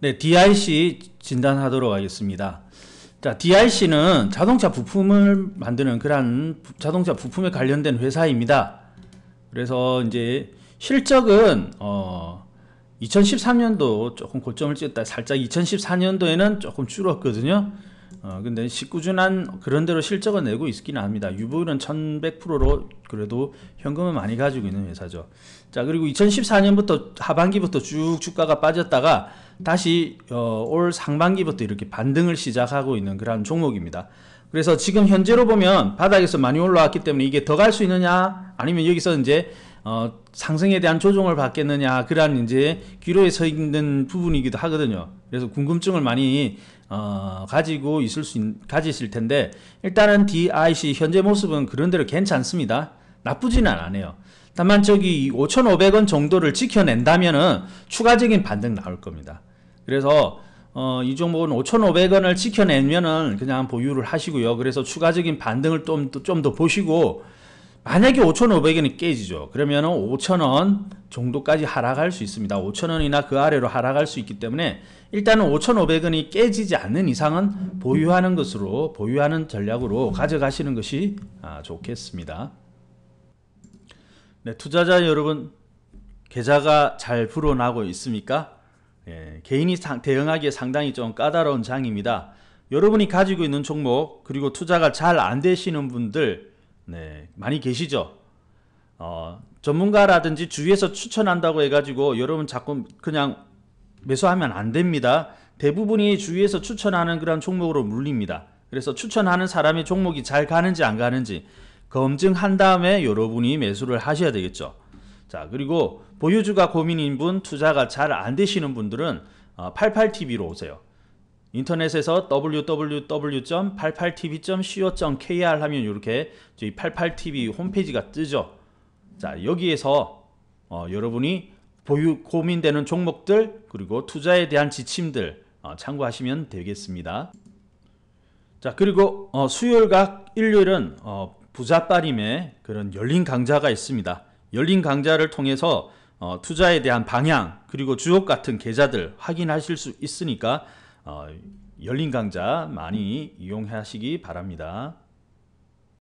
네, DIC 진단하도록 하겠습니다. 자, DIC는 자동차 부품을 만드는 그러한 부- 자동차 부품에 관련된 회사입니다. 그래서 이제 실적은 어 2013년도 조금 고점을 찍었다. 살짝 2014년도에는 조금 줄었거든요. 어 근데 꾸준한 그런 대로 실적을 내고 있기는 합니다. 유보율은 1100%로 그래도 현금을 많이 가지고 있는 회사죠. 자, 그리고 2014년부터 하반기부터 쭉 주가가 빠졌다가 다시 어, 올 상반기부터 이렇게 반등을 시작하고 있는 그런 종목입니다. 그래서 지금 현재로 보면 바닥에서 많이 올라왔기 때문에 이게 더 갈 수 있느냐 아니면 여기서 이제 어, 상승에 대한 조정을 받겠느냐 그러한 이제 기로에 서 있는 부분이기도 하거든요. 그래서 궁금증을 많이 어, 가지고 있을 수 있, 가지실 텐데 일단은 DIC 현재 모습은 그런 대로 괜찮습니다. 나쁘지는 않아요. 다만 저기 5,500원 정도를 지켜낸다면은 추가적인 반등 나올 겁니다. 그래서 어, 이 종목은 5,500원을 지켜내면은 그냥 보유를 하시고요. 그래서 추가적인 반등을 좀 더 보시고 만약에 5,500원이 깨지죠. 그러면은 5,000원 정도까지 하락할 수 있습니다. 5,000원이나 그 아래로 하락할 수 있기 때문에 일단은 5,500원이 깨지지 않는 이상은 보유하는 것으로 보유하는 전략으로 가져가시는 것이 아, 좋겠습니다. 네, 투자자 여러분 계좌가 잘 불어나고 있습니까? 예, 개인이 상- 대응하기에 상당히 좀 까다로운 장입니다. 여러분이 가지고 있는 종목 그리고 투자가 잘 안 되시는 분들 네, 많이 계시죠. 어, 전문가라든지 주위에서 추천한다고 해가지고 여러분 자꾸 그냥 매수하면 안 됩니다. 대부분이 주위에서 추천하는 그런 종목으로 물립니다. 그래서 추천하는 사람의 종목이 잘 가는지 안 가는지 검증한 다음에 여러분이 매수를 하셔야 되겠죠. 자, 그리고 보유주가 고민인 분, 투자가 잘 안 되시는 분들은 88TV로 오세요. 인터넷에서 www.88tv.co.kr 하면 이렇게 저희 88TV 홈페이지가 뜨죠. 자, 여기에서 어, 여러분이 보유 고민되는 종목들 그리고 투자에 대한 지침들 어, 참고하시면 되겠습니다. 자 그리고 어, 수요일과 일요일은 어, 부자빠림의 그런 열린 강좌가 있습니다. 열린 강좌를 통해서 어, 투자에 대한 방향 그리고 주옥 같은 계좌들 확인하실 수 있으니까 어, 열린 강좌 많이 이용하시기 바랍니다.